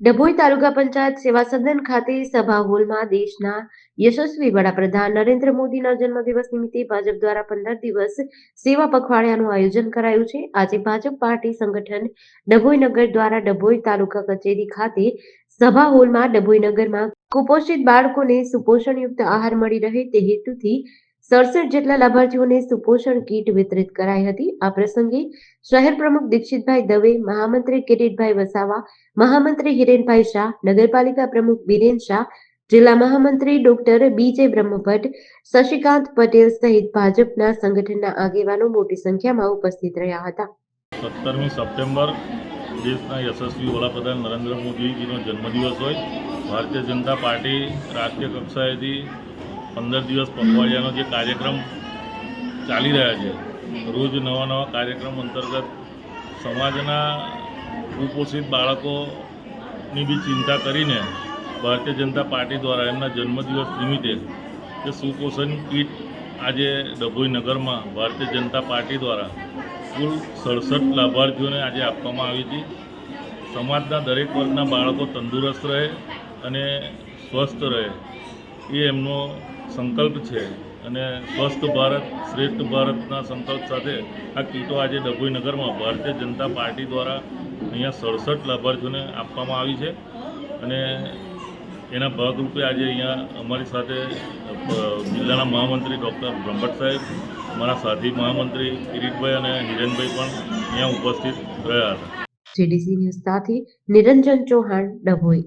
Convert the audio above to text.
ડભોઈ તાલુકા પંચાયત સેવા સદન ખાતે સભા હોલમાં દેશના યશસ્વી વડાપ્રધાન નરેન્દ્ર મોદીના જન્મદિવસ નિમિત્તે ભાજપ દ્વારા પંદર દિવસ સેવા પખવાડિયાનું આયોજન કરાયું છે. આજે ભાજપ પાર્ટી સંગઠન ડભોઈ નગર દ્વારા ડભોઈ તાલુકા કચેરી ખાતે સભા હોલમાં ડભોઈ નગરમાં કુપોષિત બાળકોને સુપોષણયુક્ત આહાર મળી રહે તે હેતુથી સડસઠ જેટલા લાભાર્થીઓને સુપોષણ કીટ વિતરિત કરાઈ હતી. આ પ્રસંગે શહેર પ્રમુખ દીક્ષિતભાઈ દવે, મહામંત્રી કિરીટભાઈ વસાવા, મહામંત્રી હિરેનભાઈ શાહ, નગરપાલિકા પ્રમુખ બિરેન શાહ, જિલ્લા મહામંત્રી ડોક્ટર બીજે બ્રહ્મભટ્ટ, શશિકાંત પટેલ સહિત ભાજપના સંગઠનના આગેવાનો મોટી સંખ્યામાં ઉપસ્થિત રહ્યા હતા. સત્તરમી સપ્ટેમ્બર દેશના યશસ્વી વડાપ્રધાન નરેન્દ્ર મોદીજીનો જન્મદિવસ હોય. ભારતીય જનતા પાર્ટી રાષ્ટ્રીય કક્ષાએથી પંદર દિવસ પખવાડિયાનો જે કાર્યક્રમ ચાલી રહ્યા છે, રોજ નવા નવા કાર્યક્રમ અંતર્ગત સમાજના કુપોષિત બાળકોની બી ચિંતા કરીને ભારતીય જનતા પાર્ટી દ્વારા એમના જન્મદિવસ નિમિત્તે જે સુપોષણ કીટ આજે ડભોઈ નગરમાં ભારતીય જનતા પાર્ટી દ્વારા કુલ સડસઠ લાભાર્થીઓને આજે આપવામાં આવી હતી. સમાજના દરેક વર્ગના બાળકો તંદુરસ્ત રહે અને સ્વસ્થ રહે. એ એમનો સંકલ્પ છે. અને સ્વસ્થ ભારત, શ્રેષ્ઠ ભારતના સંકલ્પ સાથે આ કીટો આજે ડભોઈ નગરમાં ભારતીય જનતા પાર્ટી દ્વારા અહીંયા સડસઠ લાભાર્થીઓને આપવામાં આવી છે. અને એના ભાગરૂપે આજે અહીંયા અમારી સાથે જિલ્લાના મહામંત્રી ડૉક્ટર બ્રહ્મભટ્ટ સાહેબ મારા સાથી મહામંત્રી કિરીટભાઈ અને હિરેનભાઈ પણ અહીંયા ઉપસ્થિત રહ્યા હતા. જેડીસી ન્યૂઝ સાથે નિરંજન ચૌહાણ, ડભોઈ.